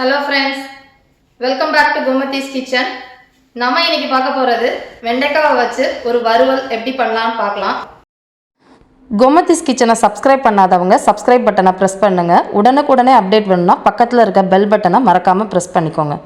Hello friends welcome back to Gomathi's kitchen நம்ம இன்னைக்கு பார்க்க போகிறது வெண்டைக்காவை வச்சு ஒரு வறுவல் எப்படி பண்ணலாம்னு பார்க்கலாம். கோமதிஸ் கிச்சனை சப்ஸ்கிரைப் பண்ணாதவங்க சப்ஸ்கிரைப் பட்டனை ப்ரெஸ் பண்ணுங்கள் உடனுக்குடனே அப்டேட் வேணும்னா பக்கத்தில் இருக்க பெல் பட்டனை மறக்காமல் ப்ரெஸ் பண்ணிக்கோங்க.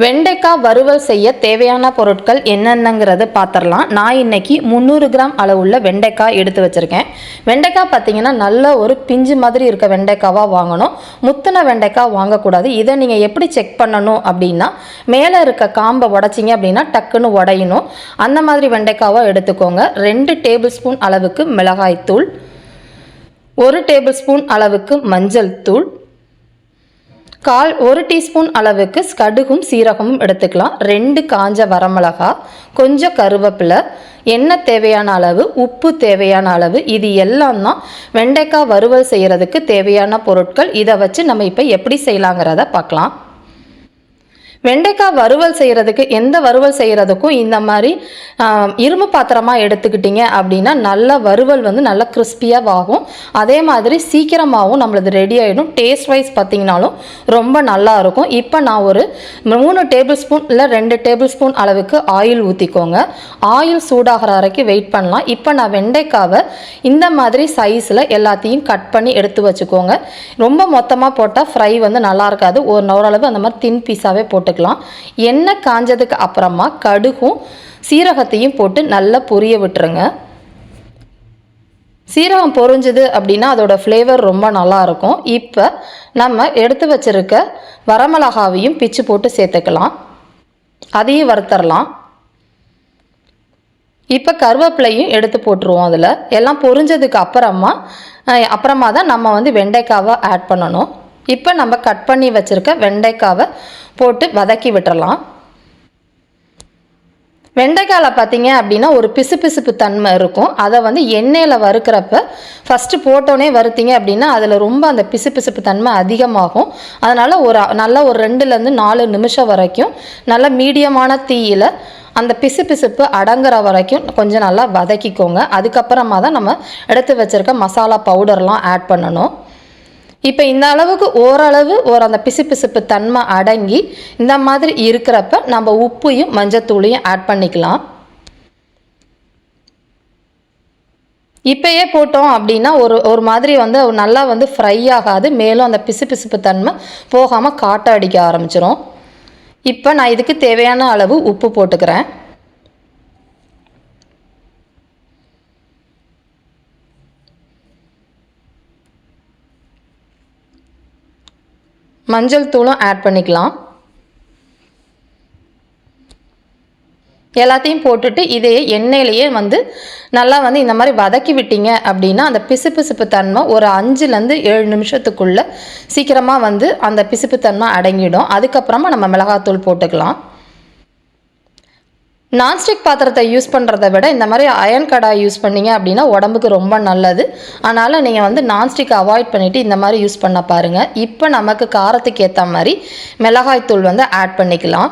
வெண்டைக்காய் வறுவல் செய்ய தேவையான பொருட்கள் என்னென்னங்கிறது பார்த்துடலாம் நான் இன்னைக்கு முந்நூறு கிராம் அளவுள்ள வெண்டைக்காய் எடுத்து வச்சுருக்கேன். வெண்டைக்காய் பார்த்தீங்கன்னா நல்ல ஒரு பிஞ்சு மாதிரி இருக்க வெண்டைக்காவாக வாங்கணும். முத்தின வெண்டைக்காய் வாங்கக்கூடாது. இதை நீங்கள் எப்படி செக் பண்ணணும் அப்படின்னா மேலே இருக்க காம்பை உடச்சிங்க அப்படின்னா டக்குன்னு உடையணும். அந்த மாதிரி வெண்டைக்காவை எடுத்துக்கோங்க. ரெண்டு டேபிள் ஸ்பூன் அளவுக்கு மிளகாய்த்தூள் ஒரு டேபிள் ஸ்பூன் அளவுக்கு மஞ்சள் தூள் கால் ஒரு டீஸ்பூன் அளவுக்கு கடுகும் சீரகமும் எடுத்துக்கலாம். ரெண்டு காஞ்ச வரமிளகா கொஞ்சம் கருவேப்பிலை எண்ணெய் தேவையான அளவு உப்பு தேவையான அளவு இது எல்லாம் தான் வெண்டைக்காய் வறுவல் செய்கிறதுக்கு தேவையான பொருட்கள். இதை வச்சு நம்ம இப்போ எப்படி செய்யலாங்கிறத பார்க்கலாம். வெண்டைக்காய் வறுவல் செய்கிறதுக்கு எந்த வறுவல் செய்கிறதுக்கும் இந்த மாதிரி இரும்பு பாத்திரமாக எடுத்துக்கிட்டிங்க அப்படின்னா நல்ல வறுவல் வந்து நல்லா கிறிஸ்பியாக ஆகும். அதே மாதிரி சீக்கிரமாகவும் நம்மளது ரெடி ஆகிடும் டேஸ்ட் வைஸ் பார்த்திங்கனாலும் ரொம்ப நல்லா இருக்கும். இப்போ நான் ஒரு மூணு டேபிள் ஸ்பூன் இல்லை ரெண்டு டேபிள் ஸ்பூன் அளவுக்கு ஆயில் ஊற்றிக்கோங்க ஆயில் சூடாகிற வரைக்கும் வெயிட் பண்ணலாம். இப்போ நான் வெண்டைக்காவை இந்த மாதிரி சைஸில் எல்லாத்தையும் கட் பண்ணி எடுத்து வச்சுக்கோங்க. ரொம்ப மொத்தமாக போட்டால் ஃப்ரை வந்து நல்லா இருக்காது. ஒரு ஓரளவு அந்த மாதிரி தின் பீஸாகவே போட்டுக்கலாம் எண்ணெய் காஞ்சதுக்கு அப்புறமா கடுகும் சீரகத்தையும் போட்டு நல்லா பொரிய விட்டுருங்க. சீரகம் பொரிஞ்சுது அப்படின்னா அதோட ஃப்ளேவர் ரொம்ப நல்லா இருக்கும். இப்போ நம்ம எடுத்து வச்சிருக்க வரமிளகாவையும் பிச்சு போட்டு சேர்த்துக்கலாம். அதையும் வறுத்தரலாம். இப்போ கருவேப்பிலையும் எடுத்து போட்டுருவோம் அதில். எல்லாம் பொரிஞ்சதுக்கு அப்புறமா அப்புறமா தான் நம்ம வந்து வெண்டைக்காவை ஆட் பண்ணணும். இப்போ நம்ம கட் பண்ணி வச்சுருக்க வெண்டைக்காவை போட்டு வதக்கி விட்டுறலாம். வெண்டைக்காயில் பார்த்தீங்க அப்படின்னா ஒரு பிசுபிசுப்பு தன்மை இருக்கும். அதை வந்து எண்ணெயில் வறுக்கிறப்ப ஃபஸ்ட்டு போட்டோன்னே வறுத்தீங்க அப்படின்னா அதில் ரொம்ப அந்த பிசுபிசுப்பு தன்மை அதிகமாகும். அதனால் ஒரு நல்லா ஒரு ரெண்டுலேருந்து நாலு நிமிஷம் வரைக்கும் நல்ல மீடியமான தீயில் அந்த பிசுபிசுப்பு அடங்குற வரைக்கும் கொஞ்சம் நல்லா வதக்கிக்கோங்க. அதுக்கப்புறமா தான் நம்ம எடுத்து வச்சுருக்க மசாலா பவுடர்லாம் ஆட் பண்ணணும். இப்போ இந்த அளவுக்கு ஓரளவு ஒரு அந்த பிசுபிசுப்பு தன்மை அடங்கி இந்த மாதிரி இருக்கிறப்ப நம்ம உப்பையும் மஞ்சத்தூளையும் ஆட் பண்ணிக்கலாம். இப்போயே போட்டோம் அப்படின்னா ஒரு ஒரு மாதிரி வந்து நல்லா வந்து ஃப்ரை ஆகாது. மேலும் அந்த பிசுபிசுப்பு தன்மை போகாமல் காட்ட அடிக்க ஆரம்பிச்சிடும் இப்போ நான் இதுக்கு தேவையான அளவு உப்பு போட்டுக்கிறேன். மஞ்சள் தூளும் ஆட் பண்ணிக்கலாம். எல்லாத்தையும் போட்டுட்டு இதையே எண்ணெயிலேயே வந்து நல்லா வந்து இந்த மாதிரி வதக்கி விட்டீங்க அப்படின்னா அந்த பிசுபிசுப்பு தன்மை ஒரு அஞ்சுலேருந்து ஏழு நிமிஷத்துக்குள்ளே சீக்கிரமாக வந்து அந்த பிசுப்பு தன்மை அடங்கிடும். அதுக்கப்புறமா நம்ம மிளகாத்தூள் போட்டுக்கலாம். நான்ஸ்டிக் பாத்திரத்தை யூஸ் பண்ணுறத விட இந்த மாதிரி அயன் கடாய் யூஸ் பண்ணீங்க அப்படின்னா உடம்புக்கு ரொம்ப நல்லது. அதனால் நீங்கள் வந்து நான்ஸ்டிக் அவாய்ட் பண்ணிவிட்டு இந்த மாதிரி யூஸ் பண்ண பாருங்கள் இப்போ நமக்கு காரத்துக்கு ஏற்ற மாதிரி மிளகாய்த்தூள் வந்து ஆட் பண்ணிக்கலாம்.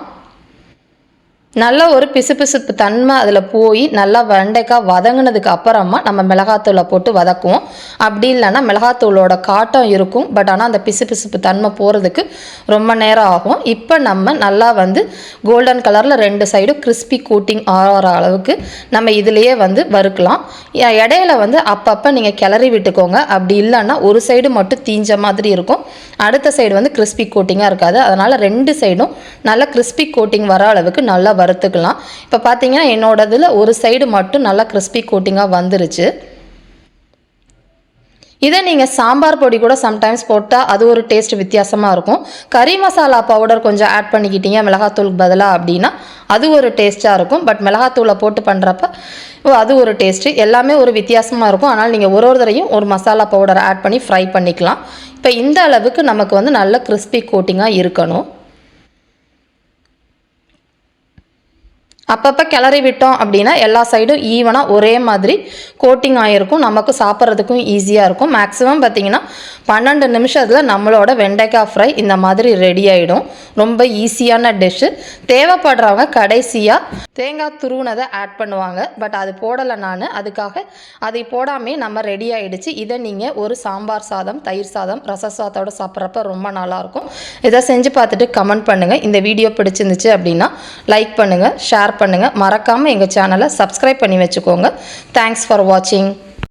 நல்ல ஒரு பிசுபிசுப்பு தன்மை அதில் போய் நல்லா வெண்டைக்காய் வதங்கினதுக்கு அப்புறமா நம்ம மிளகாத்தூளை போட்டு வதக்குவோம். அப்படி இல்லைன்னா மிளகாத்தூளோட காட்டம் இருக்கும். பட் ஆனால் அந்த பிசுபிசுப்பு தன்மை போகிறதுக்கு ரொம்ப நேரம் ஆகும். இப்போ நம்ம நல்லா வந்து கோல்டன் கலரில் ரெண்டு சைடும் கிறிஸ்பி கூட்டிங் ஆகிற அளவுக்கு நம்ம இதுலேயே வந்து வறுக்கலாம். இடையில வந்து அப்பப்போ நீங்கள் கிளறி விட்டுக்கோங்க. அப்படி இல்லைன்னா ஒரு சைடு மட்டும் தீஞ்ச மாதிரி இருக்கும். அடுத்த சைடு வந்து கிறிஸ்பி கோட்டிங்காக இருக்காது. அதனால் ரெண்டு சைடும் நல்லா கிறிஸ்பி கோட்டிங் வர அளவுக்கு நல்லா வறுத்துக்கலாம். இப்போ பார்த்தீங்கன்னா என்னோடதில் ஒரு சைடு மட்டும் நல்லா கிறிஸ்பி கோட்டிங்காக வந்துருச்சு. இதை நீங்கள் சாம்பார் பொடி கூட சம்டைம்ஸ் போட்டால் அது ஒரு டேஸ்ட் வித்தியாசமாக இருக்கும். கறி மசாலா பவுடர் கொஞ்சம் ஆட் பண்ணிக்கிட்டீங்க மிளகாத்தூளுக்கு பதிலாக அப்படின்னா அது ஒரு டேஸ்ட்டாக இருக்கும். பட் மிளகாத்தூளை போட்டு பண்ணுறப்ப அது ஒரு டேஸ்ட்டு எல்லாமே ஒரு வித்தியாசமாக இருக்கும். ஆனால் நீங்கள் ஒரு ஒரு தடவையும் ஒரு மசாலா பவுடர் ஆட் பண்ணி ஃப்ரை பண்ணிக்கலாம். இப்போ இந்த அளவுக்கு நமக்கு வந்து நல்ல கிறிஸ்பி கோட்டிங்காக இருக்கணும். அப்பப்போ கிளறி விட்டோம் அப்படின்னா எல்லா சைடும் ஈவனாக ஒரே மாதிரி கோட்டிங் ஆகிருக்கும் நமக்கு சாப்பிட்றதுக்கும் ஈஸியாக இருக்கும். மேக்ஸிமம் பார்த்தீங்கன்னா பன்னெண்டு நிமிஷத்தில் நம்மளோட வெண்டைக்காய் ஃப்ரை இந்த மாதிரி ரெடி ஆகிடும் ரொம்ப ஈஸியான டிஷ்ஷு தேவைப்படுறவங்க கடைசியாக தேங்காய் துருவுனதை ஆட் பண்ணுவாங்க. பட் அது போடலை நான். அதுக்காக அதை போடாமே நம்ம ரெடி ஆகிடுச்சு இதை நீங்கள் ஒரு சாம்பார் சாதம் தயிர் சாதம் ரச சாதத்தோட சாப்பிட்றப்ப ரொம்ப நல்லாயிருக்கும். இதை செஞ்சு பார்த்துட்டு கமெண்ட் பண்ணுங்கள் இந்த வீடியோ பிடிச்சிருந்துச்சு அப்படின்னா லைக் பண்ணுங்கள் ஷேர் பண்ணுங்கள் மறக்காமல் எங்கள் சேனலை சப்ஸ்கிரைப் பண்ணி வச்சுக்கோங்க. தேங்க்ஸ் ஃபார் வாட்சிங்